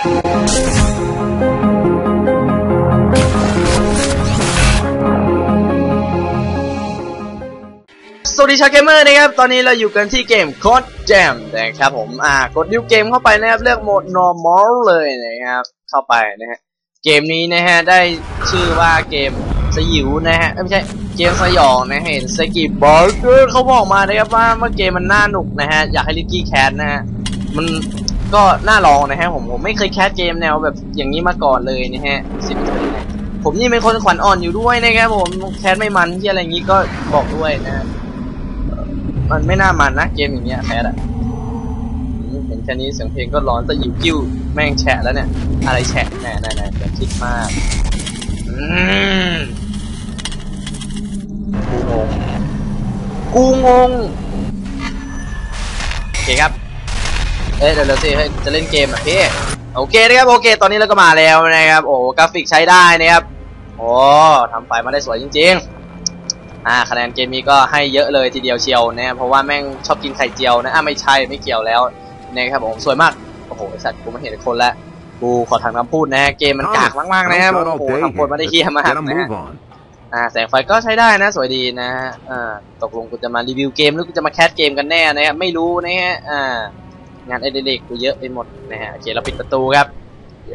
สวัสดีชาวเกมเมอร์นะครับ ตอนนี้เราอยู่กันที่เกมโคดแจมนะครับผม อ่ากด new เกมเข้าไปนะครับ เลือกโหมด normal เลยนะครับ เข้าไปนะฮะ เกมนี้นะฮะ ได้ชื่อว่าเกมสยิวนะฮะ ไม่ใช่ เกมสยองนะเห็นสกิบอลเกอร์เขาบอกมานะครับว่าเมื่อเกมมันน่าหนุกนะฮะ อยากให้ลิกกี้แคสนะฮะ มัน ก็น่าลองนะฮะผมผมไม่เคยแคสเกมแนวแบบอย่างนี้มาก่อนเลยนะฮะสิบผมนี่เป็นคนขวัญอ่อนอยู่ด้วยนะครับผมแคสไม่มันที่อะไรอย่างนี้ก็บอกด้วยนะ มันไม่น่ามันนะเกมอย่างเงี้ยแคสอะเห็นแค่นี้เสียงเพลงก็ร้อนตะยิวกิ้วแม่งแฉะแล้วเนี่ย อะไรแฉะแน่แน่แน่อย่าคิดมากอืมกูงงกูงงโอเคครับ เอ้ยเดี๋ยวเดี๋ยวสิเฮ้ยจะเล่นเกมอะพี่โอเคนะครับโอเค ตอนนี้เราก็มาแล้วนะครับโอ้กราฟิกใช้ได้นะครับโอ้ทำไฟล์มาได้สวยจริงๆอ่าคะแนนเกมนี้ก็ให้เยอะเลยทีเดียวเชียวนะเพราะว่าแม่งชอบกินไข่เจียวนะอะไม่ใช่ไม่เกี่ยวแล้วนะครับผมสวยมากโอ้โหไอสัตว์กูไม่เห็นคนแล้วกูขอทางคำพูดนะเกมมันกากมากๆนะครับโอ้โหทำคนมาได้เฮี้ยมาก Gotta นะฮะ move on. อ่าแสงไฟก็ใช้ได้นะสวยดีนะฮะอ่าตกลงกูจะมารีวิวเกมหรือกูจะมาแคสเกมกันแน่นะฮะไม่รู้นะฮะอ่า งานไอเด็กกูเยอะไปหมดนะฮะโอเคเราปิดประตูครับ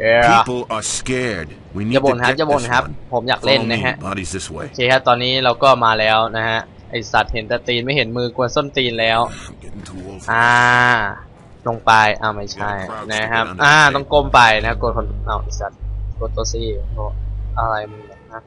yeah. People are scared. We อ need ย่า to บ่นครับ get อย่าบ่น this ครับ one. ผมอยากเล่น Follow นะ me. ฮะ Bodies this way. โอเคครับตอนนี้เราก็มาแล้วนะฮะไอสัตว์เห็นแต่ตีนไม่เห็นมือกวนส้นตีนแล้ว I'm getting too old. for อ่าลงไปอ้าวไม่ใช่นะครับอ่าต้องก้มไปนะกดคอนอ้าวไอสัตว์กดตัวซีโอ้อะไรมึงเนี่ยนะ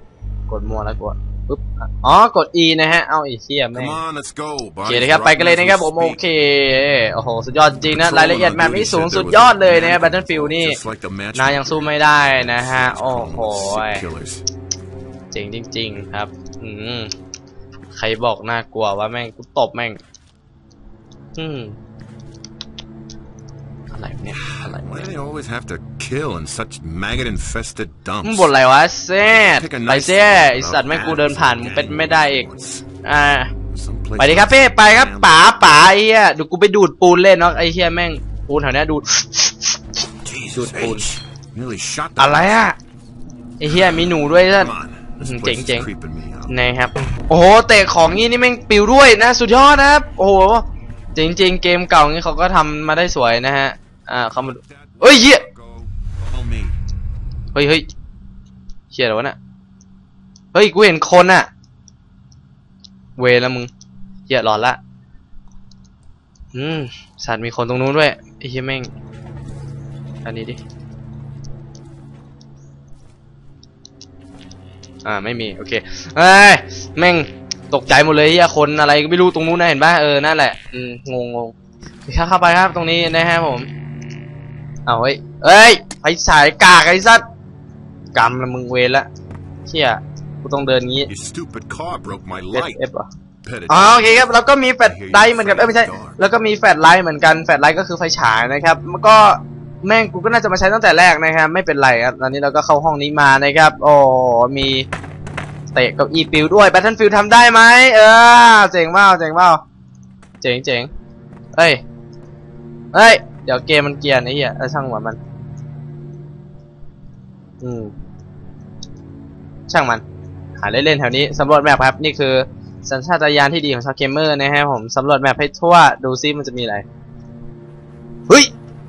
กดมัวแล้วกด ปึ๊บอ๋อกด E นะฮะ เอาไอีเชี่ย it. แม่ง Come on, let's go. โอเค Bodies นะครับ ไปกันเลยนะครับผม dropping โอ as we เค speak. โอ้โห สุดยอดจริงนะ รายละเอียดแมปนี้สูงสุดยอดเลยนะ Battlefield นี่ Just like the match. นายังสู้ไม่ได้นะฮะ โอ้โห Sick killers. เจ๋งจริงๆครับ อืม ใครบอกน่ากลัวว่าแม่งกูตบแม่ง อืม อะไรเนี่ยอะไร Why เนี่ย do they always have to kill in such maggot-infested มึง dumps? บ่นอะไรวะเซ่ Pick a ไป nice เซ่ spot ไอสัตว์แม่งกูเดิน without ผ่านมึงเป็น gang ไม่ได้อีก wars. อ่า Someplace ไปดิครับพี่ไปครับป๋าป๋าไอ้เหี้ยเดูกูไปดูดปูนเล่นเนาะไอ้เหี้ยแม่งปูนแถวเนี้ยดูด Jesus Dude, H. Nearly shot the อะไรอะไอ้เหี้ยมีหนูด้วยท่าน Come on. This Mhm, place is jeng, jeng. creeping me out. นะครับ โอ้โหเตะของงี้นี่แม่งปิวด้วยนะ สุดยอดนะครับ โอ้โหจริงๆ เกมเก่างี้เขาก็ทำมาได้สวยนะฮะ อ่าเขามาเอ้ยเหี้ยเฮ้ยเฮ้ยเชี่ยอะไรวะน่ะเฮ้ยกูเห็นคนอะเวแล้วมึงเหี้ยหลอนละอืมสัตว์มีคนตรงนู้นด้วยไอ้เหี้ยแม่งอันนี้ดิอ่าไม่มีโอเคเอ้ยแม่งตกใจหมดเลยเหี้ยคนอะไรก็ไม่รู้ตรงนู้นนะเห็นป่ะเออนั่นแหละอืมงงงงข้าเข้าไปครับตรงนี้นะฮะผม เอาเฮ้ยเอ้ยไฟฉายกากไอ้สัตว์กำละมึงเวรละเชี่ยกูต้องเดินงี้ Your stupid car broke my เอฟ light. เอฟเหรอ Bet it อ๋อโอเคครับแล้วก็มีแฟลชไลท์เหมือนกันเอ้ยไม่ใช่แล้วก็มีแฟลชไลท์เหมือนกันแฟลชไลท์ก็คือไฟฉายนะครับมันก็แม่งกูก็น่าจะมาใช้ตั้งแต่แรกนะครับไม่เป็นไรครับตอนนี้เราก็เข้าห้องนี้มานะครับโอ้มีเตะเกับอีปิวด้วย Battlefield ทำได้ไหมเออเจ๋งมากเจ๋งมากเจ๋งเจ๋งเอ้ยเอ้ยเดี๋ยวเกมมันเกียร์ไอ้เหี้ยเออช่างหัวมัน อืม ช่างมัน หาเล่นๆแถวนี้สำรวจแมปครับ นี่คือ สัญชาตญาณที่ดีของชาวเกมเมอร์นะฮะผมสำรวจแมปให้ทั่วดูซิมันจะมีอะไรเฮ้ย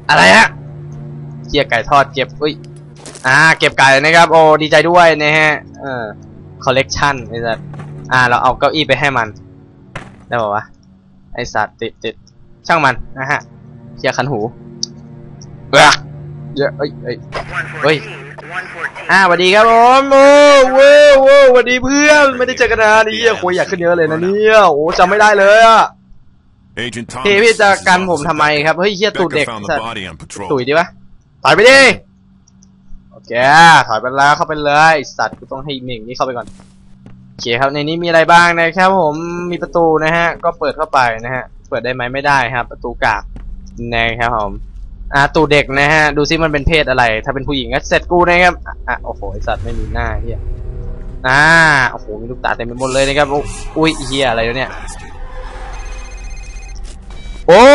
อะไรฮะเกียร์ไก่ทอดเก็บอุ้ยอ่า เก็บไก่นะครับ โอ้ดีใจด้วยนะฮะ เออคอลเลกชันไอ้สัตว์อ่า เราเอาเก้าอี้ไปให้มัน ได้ป่าวะไอสัตว์ติดติดช่างมันนะฮะ เคลียร์คันหูเอ้อเยอะเอ้ยเอ้ยเฮ้ยอ่าสวัสดีครับผมโอ้โว้โว้สวัสดีเพื่อน ไม่ได้เจอกันนานนี่เหี้ยคุยอยากขึ้นเยอะเลยนะเนี่ยโอ้จำไม่ได้เลยอะ Agent Thomas. พี่พี่จะ this is กันผม Officer ทำไมครับ เฮ้ยเหี้ยตูด Becker เด็ก found สั the ตว์ body on patrol. ตุ๋ยดีปะถอยไปดิโอเคถอยไปแล้วเข้าไปเลยสัตว์กูต้องให้หมิงนี่เข้าไปก่อนโอเคครับในนี้มีอะไรบ้างนะครับผมมีประตูนะฮะ ก็เปิดเข้าไปนะฮะ เปิดได้ไหมไม่ได้ครับ ประตูกาก นะครับผมอ่าตูเด็กนะฮะ ดูซิมันเป็นเพศอะไร ถ้าเป็นผู้หญิงก็เสร็จกูนะครับอะโอ้โหไอสัตว์ไม่มีหน้าเฮียอ่าโอ้โหมีลูกตาเต็มไปหมดเลยนะครับอุ้ยเฮียอะไรเนี่ยโอ้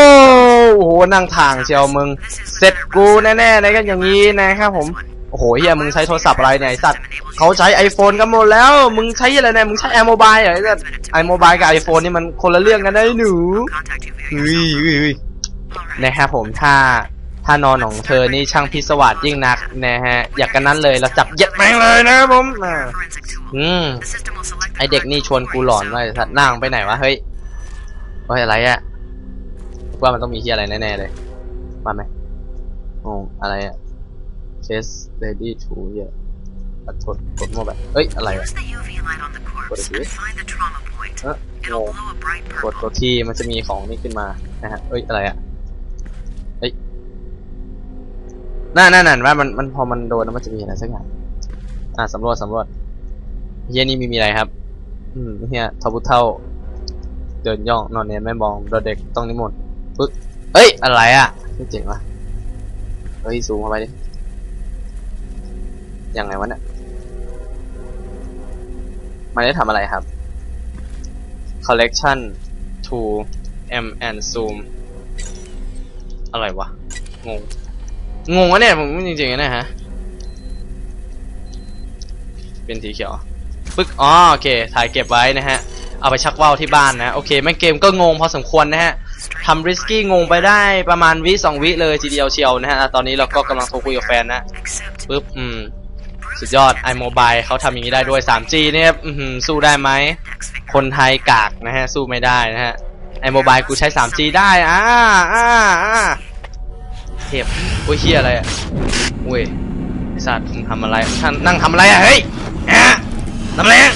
โหนั่งทางเชียวมึงเสร็จกูแน่ๆนะครับอย่างนี้นะครับผมโอ้โหเฮียมึงใช้โทรศัพท์อะไรเนี่ยไอสัตว์เขาใช้ iPhone กันหมดแล้ว มึงใช้อะไรเนี่ยมึงใช้ iMobile เหรอไอ้สัตว์ iMobile กับ iPhone นี่มันคนละเรื่องกันไอ้หนูเฮ้ยเฮ้ยเฮ้ย นะครับผมถ้าถ้านอนของเธอนี่ช่างพิศวาสยิ่งนักนะฮะ อยากกันนั้นเลยเราจับเย็ดแม่งเลยนะครับผมอืมไอเด็กนี่ชวนกูหลอนว่าสัตว์นั่งไปไหนวะเฮ้ยเฮ้ยอะไรอะว่ามันต้องมีที่อะไรแน่ๆเลยมาไหมโอ้อะไรอะ case ready to เยอะกดกดมั่วแบบเฮ้ย อะไรอะ Use the UV light on the corpse What is and it? find the trauma point. เออ It'll โง่ glow a bright กดที่มันจะมีของนี่ขึ้นมานะฮะเอ้ย อะไรอะ นั่นนั่นนั่นว่ามันมันพอมันโดนแล้วมันจะมีอะไรสักอย่างอะสำรวจสำรวจเฮียนี่มีมีอะไรครับ อืมเฮียทบุเท่า เดินย่องนอนเนียนไม่มองเราเด็กต้องนิมนต์ปึ๊กเอ้ยอะไรอะนี่เจ๋งว่ะเฮ้ยซูมเข้าไปดิยังไงวะเนี่ยมันได้ทำอะไรครับ collection to m and zoom อะไรวะ งง งงวะเนี่ยผมจริงๆนะเนี่ยฮะ เป็นสีเขียวปึ๊กอ๋อโอเค ถ่ายเก็บไว้นะฮะ เอาไปชักว่าวที่บ้านนะ โอเคแม่งเกมก็งงพอสมควรนะฮะทำริสกี้งงไปได้ประมาณวิสองวิเลยทีเดียวเชียวนะฮะ ตอนนี้เราก็กำลังโทรคุยกับแฟนนะปึ๊บ อืม สุดยอด iMobile เขาทำอย่างนี้ได้ด้วย 3G เนี่ยสู้ได้ไหม คนไทยกากนะฮะ สู้ไม่ได้นะฮะ iMobile กูใช้ 3G ได้ อ่าอ่าอ่า เทพโอ้ยเฮียอะไรอะเว้ยไอ้สัตว์มึงทำอะไรท่านนั่งทำอะไรอะเฮ้ยอะทำอะไรอะ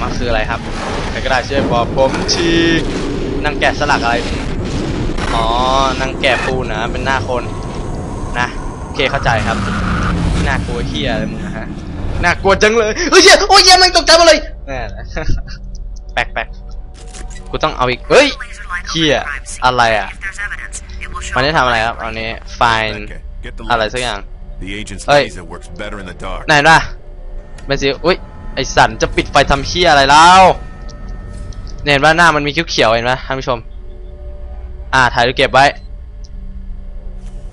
มันคืออะไรครับใครก็ได้ช่วยบอกผมทีนั่งแกะสลักอะไรอ๋อนั่งแกะปูนนะเป็นหน้าคนนะโอเคเข้าใจครับน่ากลัวเฮียอะไรมึงนะฮะน่ากลัวจังเลยเฮ้ยเหี้ยโอ้ยเหี้ยมันตกใจหมาเลยแน่นะแปลกแปลกกูต้องเอาอีกเฮ้ย Laser light on Here. the crime scene. อะไรอะ If there's evidence, it will show มันได้ up ทำอะไร on ครับ the อันนี้ report. find Becca, get the อะไร light. สักอย่าง The agent's Hey. laser works better in the dark. ไหนนะเป็นสิอุ้ยไอสันจะปิดไฟทำเฮียอะไรแล้วเนี่ยเห็นว่าหน้ามันมีเขียวๆเห็นไหมท่านผู้ชม อ่าถ่ายรูปเก็บไว้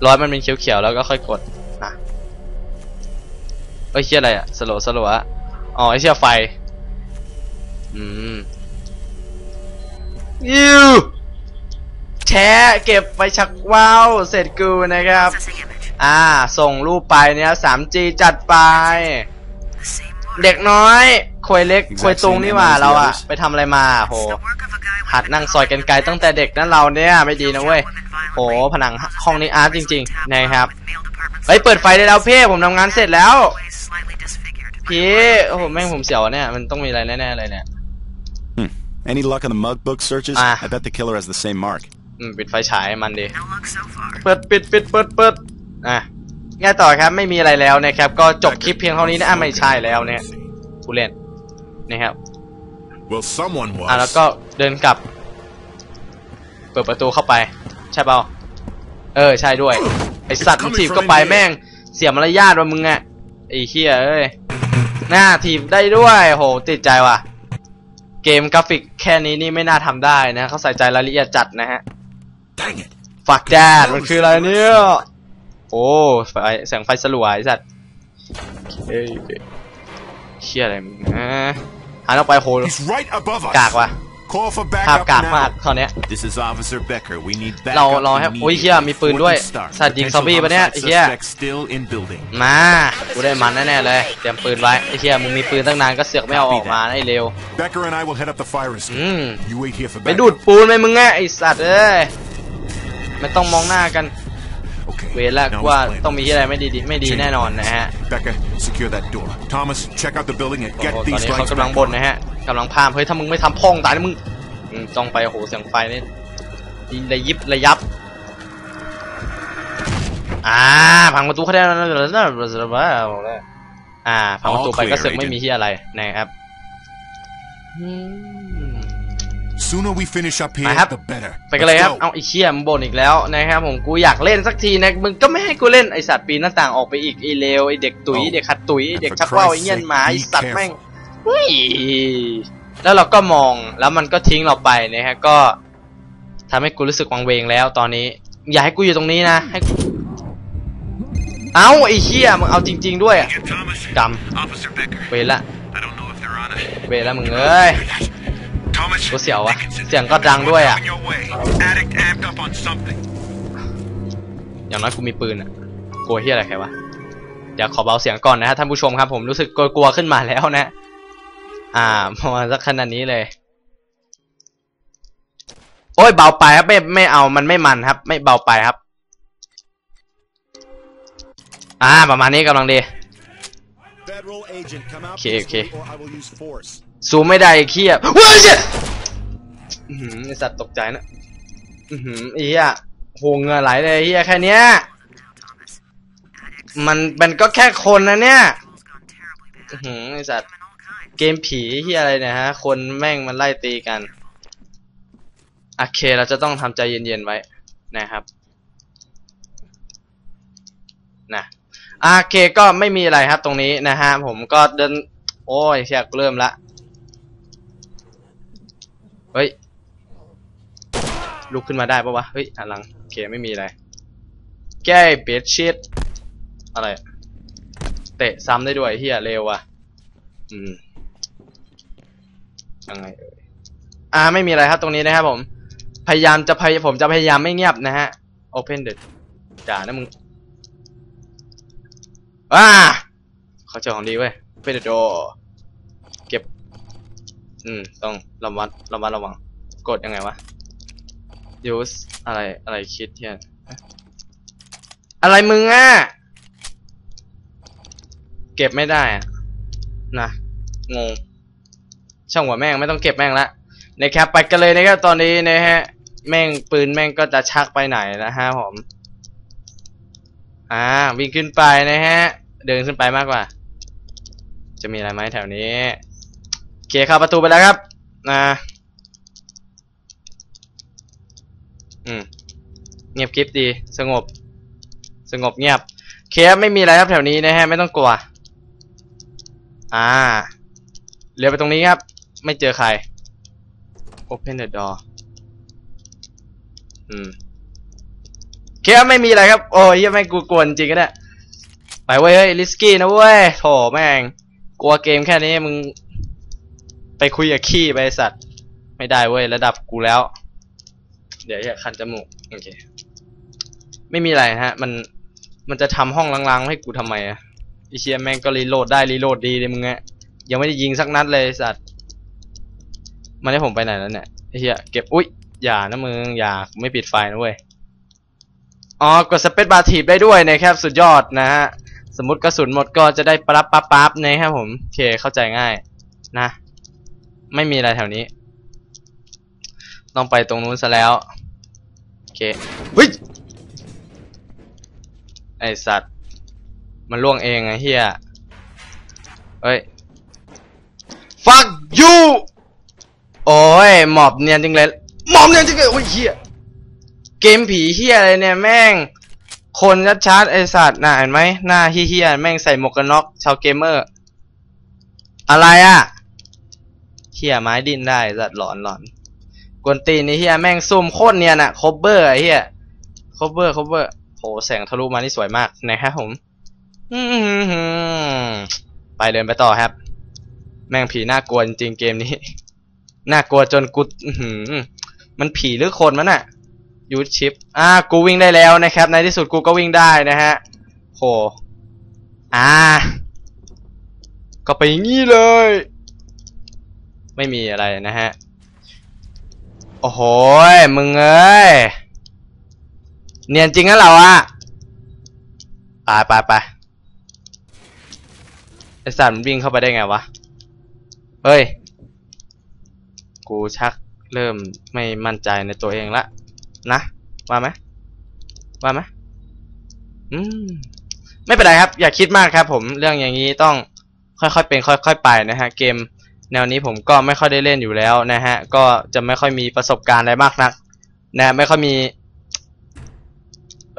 ร้อยมันเป็นเขียวๆแล้วก็ค่อยกดนะเอ้ยเฮียอะไรอะสโลว์สโลว์อะอ๋อไอเชี่ยไฟ อืมยิ วแชะเก็บไปชักว้าวเสร็จกูนะครับ Processing image. อ่า ส่งรูปไปเนี่ย 3G จัดไป The same mark. เด็กน้อยควยเล็กควยตรงนี่หว่าเราอะไปทำอะไรมาโห It's the work of a guy with หัด a นั่งซอยกันไกลตั้งแต่เด็กนั่นเราเนี่ยไม่ดีนะเว้ย women โห violently. ผนังห้องนี้อาร์ตจริงๆนะครับ With male departments เฮ้ยเปิดไฟได้แล้วเพ่ผมทำงานเสร็จแล้ว place slightly disfigured. พี่โอ้โหแม่งผมเสียวอะเนี่ยมันต้องมีอะไรแน่ๆเลยเนี่ย Hmm. Any luck on the mug book searches? Ah. I bet the killer has the same mark. อืมปิดไฟฉายมันดี No luck so far. เปิดปิดปิดเปิดเปิดอะง่ายต่อครับไม่มีอะไรแล้วนะครับ ก็จบคลิปเพียงเท่านี้นะอะไม่ใช่แล้วเนี่ยผู้เล่นนะครับ Well, someone was. อะแล้วก็เดินกลับ เปิดประตูเข้าไป ใช่เปล่าเออใช่ด้วย ไอสัตว์มึงถีบก็ไปแม่ง เสียมารยาทว่ามึงอะไอเฮียเอ้ยหน้าถีบได้ด้วยโหติดใจว่ะ เกมกราฟิกแค่นี้นี่ไม่น่าทำได้นะเขาใส่ใจรายละเอียดจัดนะฮะ Dang it. ฝักแดดมันคืออะไรเนี่ย โอ้ไฟแสงไฟสลัวไอ้สัตว์เฮ้ยเชี่ยอะไรมึงนะหันออกไปโห He's right above us. กากว่ะ Call for ภาพ backup กากมาก now. ตอนเนี้ย This is Officer Becker. We need backup. เราเราให้โอ้ยเฮียมีปืนด้วยสัตว์ยิงซอมบี้ปะเนี่ยไอ้เฮีย Suspect still in building. มากูได้มันแน่ๆเลยเตรียมปืนไว้ไอ้เฮียมึงมีปืนตั้งนานก็เสือกไม่เอาออกมานะไอ้เร็ว Becker and I will head up the fire escape. อืม You wait here for ไป backup. ดูดปูนไปมึงไงไอ้สัตว์เอ้ย ไม่ต้องมองหน้ากัน Okay. เวลา now ว่า he's playing. ต้องมีที่อะไรไม่ดีไม่ดีแน่นอนนะฮะ Becca, secure that door. Thomas, check out the building and โอ้ get โหตอน these นี้เขา lights กำลัง back บ่น on. นะฮะกำลังพามเฮ้ยถ้ามึงไม่ทำพ่องตายนะมึงอืมจ้องไปโอ้โหเสียงไฟนี่ระยิบระยับอ่าพังประตูเขาได้แล้วอ่าพังประตูไปก็เสือกไม่มีที่อะไรนะครับอืม Sooner we finish up here, Mahab. the better. ไปกันเลยครับ Let's go. เอาไอ้เชี่ยมงบ่นอีกแล้วนะครับผม กูอยากเล่นสักทีนะ มึงก็ไม่ให้กูเล่นไอสัตว์ปีนหน้าต่างออกไปอีกไอเลวไอเด็กตุ๋ย Oh. เด็กขัดตุ๋ย And เด็ก for ชักว่าวไอ Christ's เงี้ยน sake, หมาไอ be สัตว์แม่ง careful. เฮ้ยแล้วเราก็มองแล้วมันก็ทิ้งเราไปนะฮะ ก็ทำให้กูรู้สึกวังเวงแล้วตอนนี้ อย่าให้กูอยู่ตรงนี้นะ ให้กูเอ้าไอ้เหี้ยมึงเอาจริง ๆ ด้วยอะ Thomas. ก Officer Becker. ำเวรละ I don't know if they're on it. เวรละมึงเอ้ย Thomas. กูเสียววะ Dickinson. เสียงก็ดังด้วยอะ Coming your way. Addict amped up on something. อย่างน้อยกูมีปืนอะกลัวเฮียอะไรใครวะเดี๋ยวขอเบาเสียงก่อนนะฮะท่านผู้ชมครับผมรู้สึกกลัวๆขึ้นมาแล้วนะ อ่าประมาณสักขนาดนี้เลย โอ้ยเบาไปครับไม่ไม่เอามันไม่มันครับ ไม่เบาไปครับ อ่าประมาณนี้กำลังดี Federal agent, come out Okay, okay. peacefully or ซูมไม่ได้ไอ้เคียเว้ยเชี่ยอื้อหือไอสัตว์ตกใจนะ อือไอ้เหี้ยโหเงือไหลเลยไอ้เหี้ยแค่เนี้ย มันมันก็แค่คนนะเนี่ย อือหือไอสัตว์เกมผีที่อะไรเนี่ยฮะ คนแม่งมันไล่ตีกัน โอเคเราจะต้องทำใจเย็นๆไว้นะครับนะโอเคก็ไม่มีอะไรครับตรงนี้นะฮะผมก็เดิน โอ้ยเชียกเริ่มละ เฮ้ย ลุกขึ้นมาได้ปะวะ เฮ้ยหันหลังโอเคไม่มีอะไร แก้เบดชิดอะไร เตะซ้ำได้ด้วยเฮียเร็วว่ะ อืมยังไงเอ่ยอ่าไม่มีอะไรครับตรงนี้นะครับผม พยายามจะพยผมจะพยายามไม่เงียบนะฮะ Open the ด่านะมึงอ่าเขาเจอของดีเว้ย Open the door อืม ต้องระมัดระมัดระวัง กดยังไงวะ use อะไรอะไรคิดเฮียอะไรมึงอะ เก็บไม่ได้อะนะงง ช่างหัวแม่งไม่ต้องเก็บแม่งละนะครับไปกันเลยนะครับตอนนี้นะฮะ แม่งปืนแม่งก็จะชักไปไหนนะฮะผม อ่าวิ่งขึ้นไปนะฮะ เดินขึ้นไปมากกว่า จะมีอะไรไหมแถวนี้ เคเข้าประตูไปแล้วครับนะอืมเงียบคลิปดีสงบ สงบเงียบเคครับไม่มีอะไรครับแถวนี้นะฮะไม่ต้องกลัว อ่าเลี้ยวไปตรงนี้ครับ ไม่เจอใคร Open the door อืมเคครับไม่มีอะไรครับ โอ้ยยังไม่กูกวนจริงก็ได้ไปเว้ยลิสกี้นะเว้ยโถแม่งกลัวเกมแค่นี้มึง ไปคุยกับขี้ไปไอ้สัตว์ ไม่ได้เว้ยระดับกูแล้ว เดี๋ยวจะคันจมูกโอเคไม่มีอะไรฮะ มันมันจะทำห้องล้างๆให้กูทำไมอะไอเชียแม่งก็รีโหลดได้รีโหลดดีเลยมึงอะยังไม่ได้ยิงสักนัดเลยสัตว์มันให้ผมไปไหนแล้วเนี่ยไอเชียเก็บอุ๊ยอย่านะมึงอย่าไม่ปิดไฟนะเว้ยอ๋อกดสเปซบาร์ถีบได้ด้วยนะครับสุดยอดนะฮะสมมติกระสุนหมดก็จะได้ปั๊บปั๊บปั๊บนะครับผมโอเคเข้าใจง่ายนะ ไม่มีอะไรแถวนี้ ต้องไปตรงนู้นซะแล้ว โอเคเฮ้ยไอสัตว์ มันล่วงเองไงเฮียเฮ้ย fuck you โอ้ย หมอบเนียนจริงเลยหมอบเนียนจริงเลยโอ้ยเฮียเกมผีเฮียอะไรเนี่ยแม่ง คนชัดๆไอสัตว์น่ะเห็นไหมหน้าเฮียๆแม่งใส่หมวกกันน็อกชาวเกมเมอร์ อะไรอะ เฮียไม้ดินได้สัตว์หลอนหลอนกวนตีนนี่เฮียแม่งซุ่มโคตรเนียนอะคบเบอร์ไอเฮียคบเบอร์คบเบอร์โหแสงทะลุมานี่สวยมากนะครับผมไปเดินไปต่อครับ แม่งผีน่ากลัวจริงเกมนี้ น่ากลัวจนกูมันผีหรือคนมันอะยูทชิปอ่ากูวิ่งได้แล้วนะครับ ในที่สุดกูก็วิ่งได้นะฮะโหอ่าก็ไปงี้เลย ไม่มีอะไรนะฮะ โอ้โหมึงเอ้ย เนียนจริงนะเราอะไปไปไปไอสัตว์มันวิ่งเข้าไปได้ไงวะ เฮ้ย กูชักเริ่มไม่มั่นใจในตัวเองละ นะว่าไหมว่าไหมอืม ไม่เป็นไรครับ อย่าคิดมากครับผม เรื่องอย่างนี้ต้องค่อยๆเป็น ค่อยๆไปนะฮะ เกม แนวนี้ผมก็ไม่ค่อยได้เล่นอยู่แล้วนะฮะ ก็จะไม่ค่อยมีประสบการณ์อะไรมากนัก นะ ไม่ค่อยมี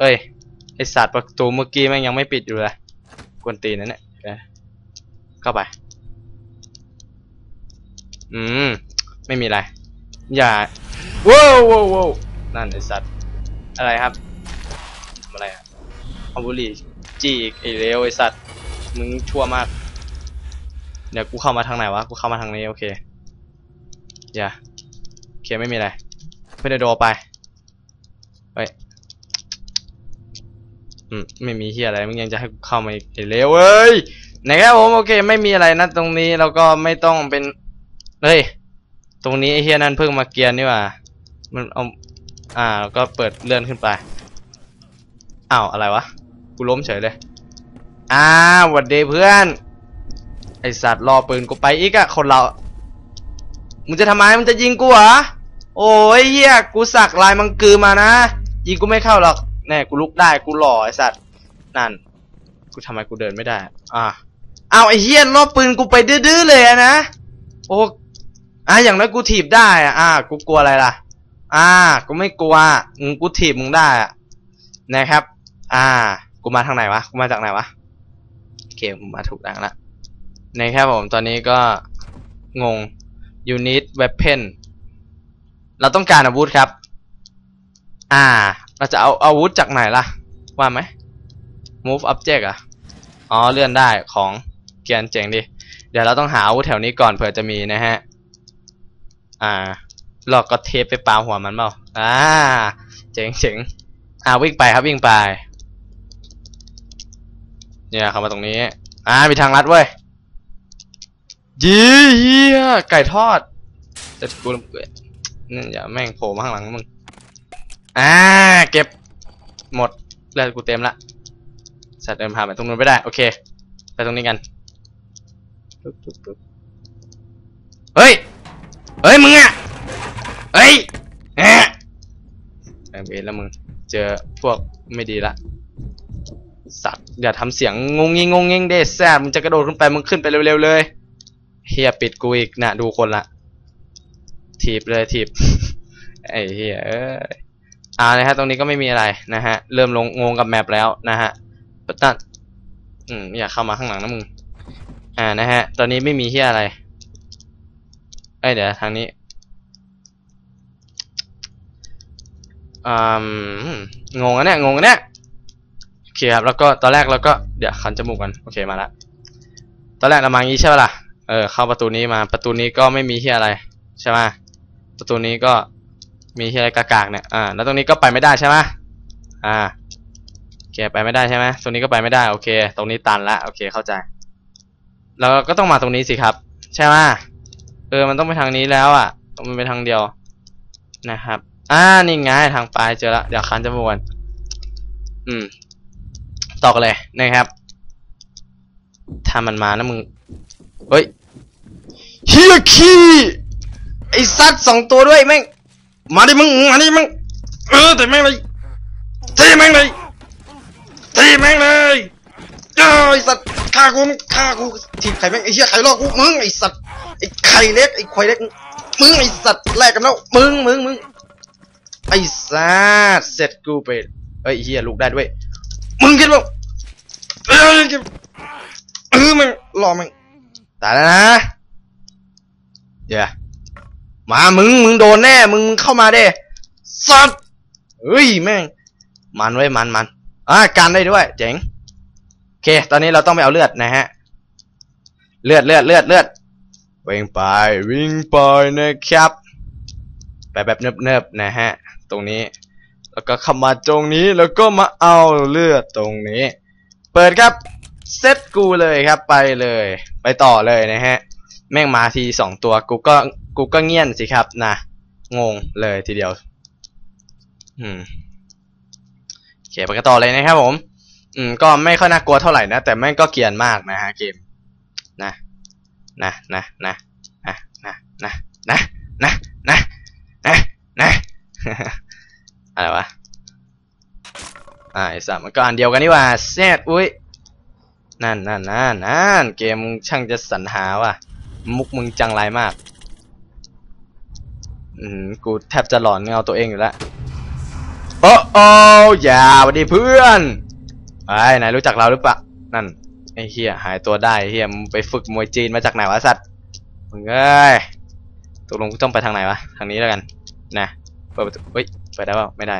เอ้ย ไอสัตว์ประตูเมื่อกี้แม่งยังไม่ปิดอยู่เลยกวนตีนนั่นเนี่ยเดี๋ยวเข้าไป อืม ไม่มีอะไร อย่าว้าวว้าวว้านั่นไอสัตว์ อะไรครับ อะไรอะเอาบุหรี่จีกไอเลวไอสัตว์ มึงชั่วมาก เดี๋ยวกูเข้ามาทางไหนวะ กูเข้ามาทางนี้โอเคอย่าโอเคไม่มีอะไรเพื่อนโดไป เฮ้ย อืม ไม่มีเฮียอะไร มึงยังจะให้กูเข้ามาอีกไอ้เลวเอ้ยนะครับผมโอเค ไม่มีอะไรนะตรงนี้แล้วก็ไม่ต้องเป็น เฮ้ย ตรงนี้ไอเฮียนั่นเพิ่งมาเกียนนี่ว่า มันเอา อ่าแล้วก็เปิดเลื่อนขึ้นไป อ้าว อะไรวะ กูล้มเฉยเลย อ้าวหวัดดีเพื่อน สัตว์รอปืนกูไปอีกอะคนเรา มึงจะทำไมมึงจะยิงกูเหรอ โอ้ยเฮียกูสักลายมังกือมานะ ยิงกูไม่เข้าหรอก แน่กูลุกได้กูหล่อไอสัตว์ นั่น กูทำไมกูเดินไม่ได้ อ่าเอาไอเฮียรอบปืนกูไปดื้อๆเลยนะ โอ้อะอย่างน้อยกูถีบได้อะอ่ากูกลัวอะไรล่ะ อ่า กูไม่กลัวอืมกูถีบมึงได้อะนะครับ อ่า กูมาทางไหนวะ กูมาจากไหนวะ โอเคกูมาถูกทางละ นะครับผมตอนนี้ก็งง unit weapon เราต้องการอาวุธครับ อ่า เราจะเอาอาวุธจากไหนล่ะ ว่าไหม move object อะ อ๋อ เลื่อนได้ของเกียนเจ๋งดิ เดี๋ยวเราต้องหาอาวุธแถวนี้ก่อนเผื่อจะมีนะฮะ อ่าหลอกก็เทปไปปาหัวมันเปล่า อ่า เจ๋งเจ๋งอ่าวิ่งไปครับวิ่งไป เนี่ยเข้ามาตรงนี้ อ่ามีทางลัดเว้ย เฮียไก่ทอดจะกูกนี่อย่าแม่งโผล่มาข้างหลังมึงอ่าเก็บหมดเลือดกูเต็มละสัตว์เดินผ่านไปตรงนู้นไม่ได้ โอเค ไปตรงนี้กันเฮ้ยเฮ้ยมึงอะเฮ้ยแอะไอเวรแล้วมึงเจอพวกไม่ดีละสัตว์อย่าทำเสียงงงงงงงงิงเดแซ่บมึงจะกระโดดขึ้นไปมึงขึ้นไปเร็วๆเลย เฮียปิดกูอีกนะดูคนละ ถีบเลยถีบไอ้เฮียเอ้ยอ่านะฮะตรงนี้ก็ไม่มีอะไรนะฮะ เริ่มลงงงกับแมปแล้วนะฮะปัตตันอืมอย่าเข้ามาข้างหลังนะมึง อ่านะฮะ ตอนนี้ไม่มีเฮียอะไรเอ้ยเดี๋ยวทางนี้อืมงงอะเนี่ยงงอะเนี่ยโอเคครับแล้วก็ตอนแรกเราก็เดี๋ยวคันจมูกกันโอเคมาละตอนแรกเรามางี้ใช่ปะล่ะ เออเข้าประตูนี้มาประตูนี้ก็ไม่มีเฮียอะไรใช่ไหมประตูนี้ก็มีเฮียอะไรกากๆเนี่ยอ่าแล้วตรงนี้ก็ไปไม่ได้ใช่ไหมอ่าโอเคไปไม่ได้ใช่ไหมตรงนี้ก็ไปไม่ได้โอเค ตรงนี้ตันละโอเคเข้าใจแล้วก็ต้องมาตรงนี้สิครับ ใช่ไหมเออมันต้องไปทางนี้แล้วอะมันเป็นทางเดียวนะครับอ่านี่ไงทางปลายเจอละเดี๋ยวคันจะมวนอืมต่อกันเลยนะครับถ้ามันมานะมึงเฮ้ย ฮียขี้ไอสัตว์สองตัวด้วยแม่งมาดิมึงมาดิมึงเออแต่แม่งเลยตีแม่งเลยตีแม่งเลยเอ้ยไอสัตว์ฆ่ากูมึงฆ่ากูทีบไข่แม่งไอเหี้ยไข่ลอกกูมึงไอสัตว์ไอไข่เล็กไอควายเล็กมึงไอสัตว์แลกกันแล้วมึงมึงมึงไอสัตว์เสร็จกูไปเอ้ยไอเหี้ยลูกได้ด้วยมึงคิดว่าเอ้ยเออมึงรอมึงตายแล้วนะ เดี๋ยวมามึงมึงโดนแน่มึงมึงเข้ามาเด้สัตว์เฮ้ยแม่ง มันไว้มันมันอ่าการได้ด้วย เจ๋งโอเค ตอนนี้เราต้องไปเอาเลือดนะฮะ เลือดเลือดเลือดเลือดวิ่งไปวิ่งไปนะครับไปแบบเนิบๆนะฮะ ตรงนี้ แล้วก็เข้ามาตรงนี้แล้วก็มาเอาเลือดตรงนี้ เปิดครับเซตกูเลยครับไปเลย ไปต่อเลยนะฮะ แม่งมาทีสองตัวกูก็กูก็เงียนสิครับนะงงเลยทีเดียว อืมโอเคไปกันต่อเลยนะครับผม อืม ก็ไม่ค่อยน่ากลัวเท่าไหร่นะ แต่แม่งก็เกียนมากนะฮะเกม นะนะนะนะนะนะนะนะนะนะนะนะอะไรวะอ่าไอ้สัตว์มันก็อันเดียวกันนี่ว่าแซดอุ้ยนั่นนั่นนั่นนั่นเกมช่างจะสรรหาว่ะ มุกมึงจังไรมาก อืมกูแทบจะหลอนเงาตัวเองอยู่แล้วโอ้โอ้อย่าสวัสดีเพื่อนไอ้นายรู้จักเราหรือเปล่านั่นไอ้เฮียหายตัวได้เฮียมึงไปฝึกมวยจีนมาจากไหนวะสัตว์มึงเอ้ยตกลงกูต้องไปทางไหนวะทางนี้แล้วกันนะเปิดประตูเฮ้ยปิดได้เปล่าไม่ได้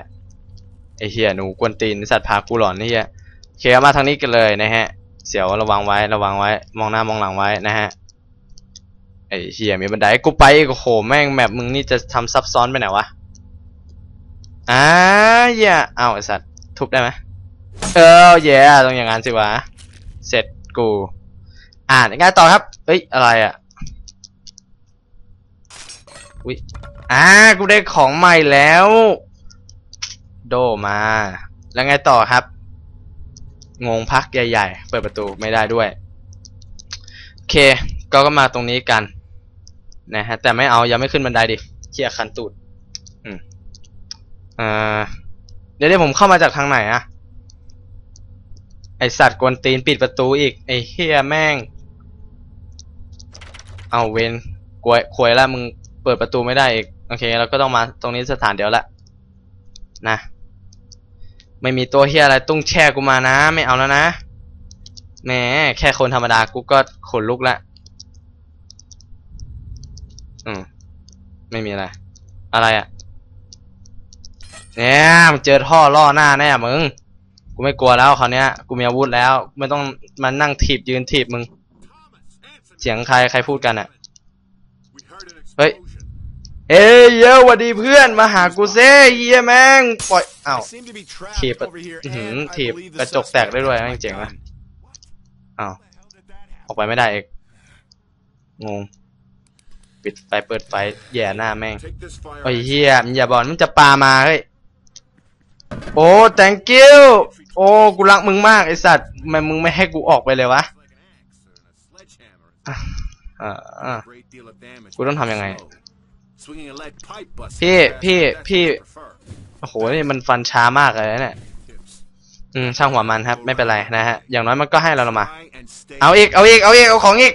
ไอเฮียหนูกวนตีนสัตว์พากูหลอนนี่เฮียเคเอามาทางนี้กันเลยนะฮะ เสียวระวังไว้ระวังไว้ มองหน้ามองหลังไว้นะฮะ ไอ้เฮียมีบันไดกูไปกโอ้โหแม่งแมปมึงนี่จะทำซับซ้อนไปไหนวะอ่าเฮียเอาไอสัตว์ทุบได้ไหมเออเย่ต้องอย่างนั้นสิวะเสร็จกู อ่านง่ายต่อครับเอ้ยอะไรอะอุ้ยอ่ากูได้ของใหม่แล้ว โดมา แล้วไงต่อครับ งงพักใหญ่ ๆ เปิดประตูไม่ได้ด้วย โอเค ก็ก็มาตรงนี้กัน นะฮะแต่ไม่เอายังไม่ขึ้นบันไดดิเขี่ยคันตูดอืมอ่าเดี๋ยวเดี๋ยวผมเข้ามาจากทางไหนอะไอสัตว์กวนตีนปิดประตูอีก ไอเฮียแม่ง เอาเวนกวยควยแล้วมึงเปิดประตูไม่ได้อีก โอเคเราก็ต้องมาตรงนี้สถานเดียวละ นะ ไม่มีตัวเฮียอะไรตุ้งแช่กูมานะ ไม่เอาแล้วนะแหมแค่คนธรรมดากูก็ขนลุกละ อืมไม่มีอะไร อะไรอะ่ะเนี่ยมึงเจอท่อล่อหน้าแน่มึง กูไม่กลัวแล้วคราวเนี้ย กูมีอาวุธแล้ว ไม่ต้องมานั่งถีบยืนถีบมึง เสียงใครใครพูดกันอะ่ะ เฮ้ย เอ้ยเยอะวัดดีเพื่อน มาหากูเซ่เฮียแม่งปล่อยอ้าวถีบหือ and I ถีบกระจกแตกได้ด้วยแม่งเจ๋งนะ gun. อ้าวออกไปไม่ได้เอกงง ปิดไฟเปิดไฟแย่หน้าแม่ง Take this fire โอ้ย axe เฮียมึงอย่าบอกมึงจะปามาเฮ้ยโอ้ thank you โอ้กูรักมึงมากไอสัตว์ทำไมมึงไม่ให้กูออกไปเลยวะ like an axe or a sledgehammer. อ่าอ่า Great deal of damage กูต้องทำยังไง Swinging a lead pipe buster พี่ fast พี่ as that พี่ you prefer. โอ้โหนี่มันฟันช้ามากเลยนะเนี่ย Tips. อืมช่างหัวมันครับ ไม่เป็นไรนะฮะ อย่างน้อยมันก็ให้เราละมา Try and stay เอาอีก เอาอีก เอาอีก เอาของอีก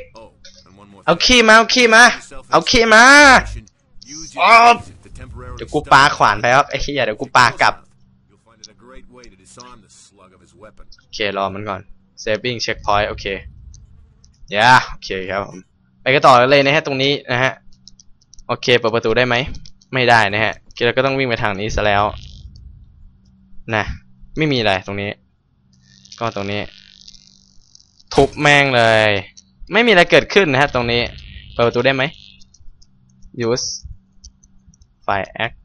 เอา thing. ขี้มา เอาขี้มา Yourself in เอาขี้มา situation, use your Oh. exit to temporarily เดี๋ยวกู stop ปาขวานไปครับไอ้เหี้ยเดี๋ยวกูปากลับ You'll find it a great way to disarm the slug of his weapon. โอเค รอมันก่อน saving checkpoint โอเคย่าโอเคครับผม ไปกันต่อเลยนะฮะตรงนี้นะฮะ โอเค เปิดประตูได้ไหม ไม่ได้นะฮะโอเคเราก็ต้องวิ่งไปทางนี้ซะแล้ว นะ ไม่มีอะไรตรงนี้ ก็ตรงนี้ ทุบแม่งเลย ไม่มีอะไรเกิดขึ้นนะฮะตรงนี้ เปิดประตูได้ไหม use fire act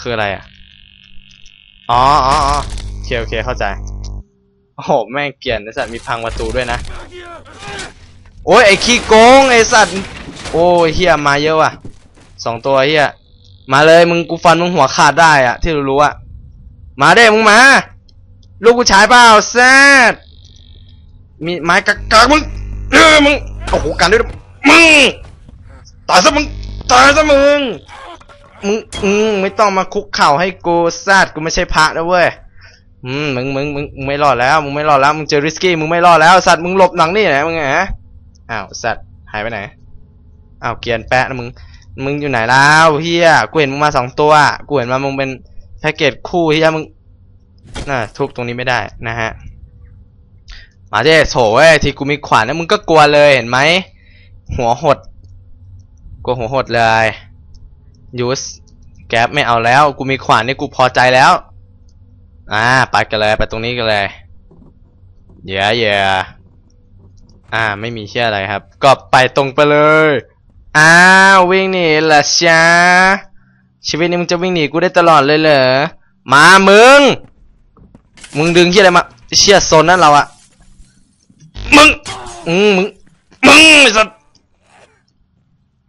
คืออะไรอะ อ๋ออ๋อโอเค โอเค เข้าใจ โอ้โห แม่งเกลียนไอสัตว์มีพังประตูด้วยนะ โอ้ย ไอขี้โกง ไอสัตว์ โอ้ยเฮียมาเยอะว่ะสองตัวเฮียมาเลย มึงกูฟันมึงหัวขาดได้อะที่รู้ๆอะ มาเด้มึงมา ลูกกูชายเปล่าแซด มีไม้กักกักมึงเออมึงโอ้โหกันด้วยมึงตายซะมึงตายซะมึงมึงอืมไม่ต้องมาคุกเข่าให้กูซาดกูไม่ใช่พระนะเว้ยอืมมึงมึงมึงไม่รอดแล้วมึงไม่รอดแล้วมึงเจอริสกี้มึงไม่รอดแล้วสัตว์มึงหลบหลังนี่ไหนมึงไงฮะอ้าวสัตว์หายไปไหนอ้าวเกียนแปะนะมึงมึงอยู่ไหนแล้วเฮียกูเห็นมึงมาสองตัวกูเห็นมามึงเป็นแพ็กเกจคู่เฮียมึงน่ะทุบตรงนี้ไม่ได้นะฮะ มาเจ้โถเว้ยที่กูมีขวานนะมึงก็กลัวเลยเห็นไหม หัวหด กลัวหัวหดเลยยูสแก๊ปไม่เอาแล้ว กูมีขวานนี่กูพอใจแล้ว อ่าไปกันเลยไปตรงนี้กันเลยเย่เย่อ่า ไม่มีเชื่ออะไรครับ ก็ไปตรงไปเลย อ้าววิ่งหนีเหรอช้าชีวิตนี้มึงจะวิ่งหนีกูได้ตลอดเลยเหรอ มามึง มึงดึงที่อะไรมา เชี่ยโซนนั่นเราอะ มึงอืมมึง มึงไอ้สัส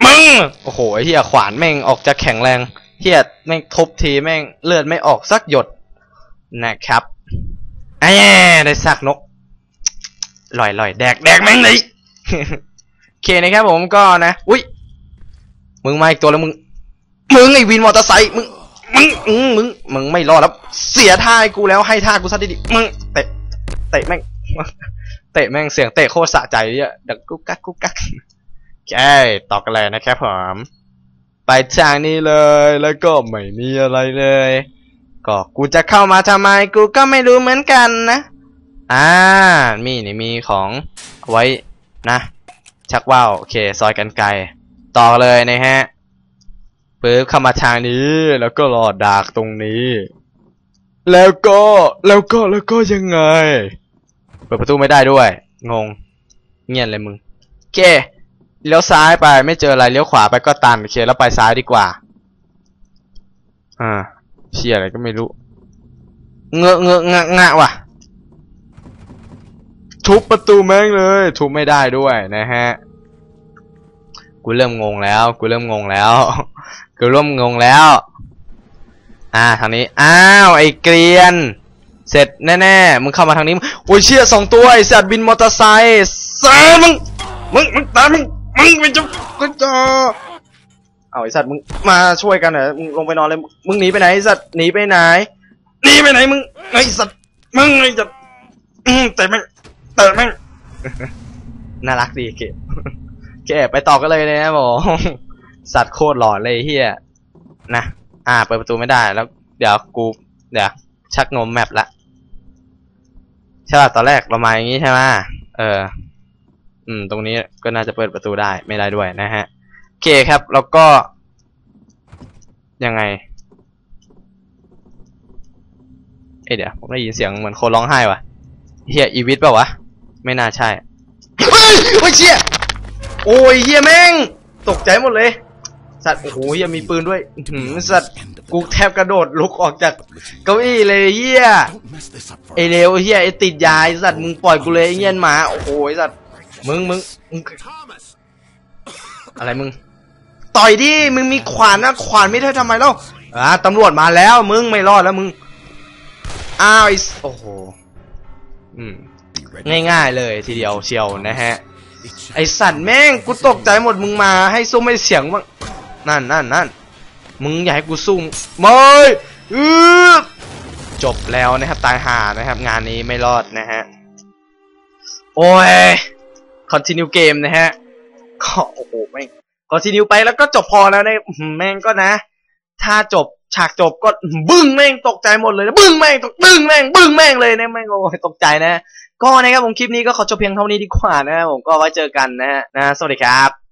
มึง โอ้โหไอ้เฮียขวานแม่งออกจะแข็งแรงเฮียแม่งทุบทีแม่งเลือดไม่ออกสักหยดนะครับไอ้ได้ซากนกลอยลอยแดกแดกแม่งเลยโอเคนะครับผมก็นะ อุ้ย มึงมาอีกตัวแล้วมึง มึงไอวินมอเตอร์ไซค์มึง มึงมมึง มึงไม่รอดแล้ว เสียท่าให้กูแล้วให้ท่ากูซะดีๆมึงเตะ เตะแม่ง เตะแม่งเสียงเตะโคตรสะใจเลยอะดังกุ๊กกักกุ๊กกักโอเคต่อกันเลยนะครับผมไปทางนี้เลยแล้วก็ไม่มีอะไรเลย ก็กูจะเข้ามาทำไมกูก็ไม่รู้เหมือนกันนะอ่ามีนี่มีของไว้นะ ชักว่าวโอเค ซอยกันไกลต่อเลยนะฮะปปึ๊บเข้ามาทางนี้แล้วก็รอดักตรงนี้ แล้วก็แล้วก็แล้วก็ยังไง เปิดประตูไม่ได้ด้วย งง เงียบเลยมึงโอเคเลี้ยวซ้ายไปไม่เจออะไรเลี้ยวขวาไปก็ตันโอเคแล้วไปซ้ายดีกว่า อ่าเชียอะไรก็ไม่รู้ เงอะเงอะงะงะว่ะ ทุบประตูแม่งเลย ทุบไม่ได้ด้วยนะฮะ กูเริ่มงงแล้ว กูเริ่มงงแล้ว กูเริ่มงงแล้ว อ่าทางนี้ อ้าว ไอ้เกรียน เสร็จแน่ๆ มึงเข้ามาทางนี้ โอ้ยเชี่ยสองตัวไอ้สัตว์บินมอเตอร์ไซค์เซ่มึง มึง มึงตามมึง มึงไปจะก็จะเอาไอ้สัตว์มึงมาช่วยกันเหรอ มึงลงไปนอนเลย มึงหนีไปไหนไอ้สัตว์หนีไปไหน หนีไปไหนมึง ไอ้สัตว์ มึงไอ้สัตว์แต่แม่งแต่แม่งน่ารักดีเก็บโอเคไปต่อกันเลยนะครับผมสัตว์โคตรหล่อเลยเฮียนะ อ่า เปิดประตูไม่ได้แล้ว เดี๋ยวกู เดี๋ยวชักงมแมปละ ใช่ป่ะตอนแรกเรามาอย่างนี้ใช่ไหมเออ อืม ตรงนี้ก็น่าจะเปิดประตูได้ไม่ได้ด้วยนะฮะโอเคครับ แล้วก็ ยังไง เอ้เดี๋ยวผมได้ยินเสียงเหมือนคนร้องไห้ว่ะเฮียอีวิทเปล่าวะ ไม่น่าใช่เฮ้ยโอ้ยเชี่ยโอ้ยเฮียแม่ง ตกใจหมดเลย สัตว์โอ้โหเฮียมีปืนด้วยอื้อหือสัตว์กูแทบกระโดดลุกออกจากเก้าอี้เลยเฮีย Don't mess this up for ไอเลวเฮียไอติดยาไอสัตว์มึงปล่อยกูเลยไอ้เงี้ยนหมาโอ้โหไอสัตว์มึงมึงมึง Thomas. อะไรมึง ต่อยดิมึงมีขวานนะขวานไม่ได้ทำไมเล่าอ่าตำรวจมาแล้วมึงไม่รอดแล้วมึงอ้าวไอสโอ้โหอืม Be ready. ง่ายๆเลยทีเดียวเชียวนะฮะ It's ไอสัตว์แม่งกูตกใจหมดมึงมาให้ซุ้มให้เสียงบ้าง นั่นนั่นนั่นมึงอย่าให้กูซุ่มไม่อือจบแล้วนะครับตายห่านะครับ งานนี้ไม่รอดนะฮะ โอ้ย continue game นะฮะก็โอ้โหแม่ง continue ไปแล้วก็จบพอแล้วเนี่ยแม่งก็นะ ถ้าจบฉากจบก็บึ้งแม่งตกใจหมดเลยนะบึ้งแม่งตกบึ้งแม่งบึ้งแม่งเลยนะแม่งโอ้ยตกใจนะ ก็นะครับผมคลิปนี้ก็ขอจบเพียงเท่านี้ดีกว่านะผมก็ไว้เจอกันนะฮะนะสวัสดีครับ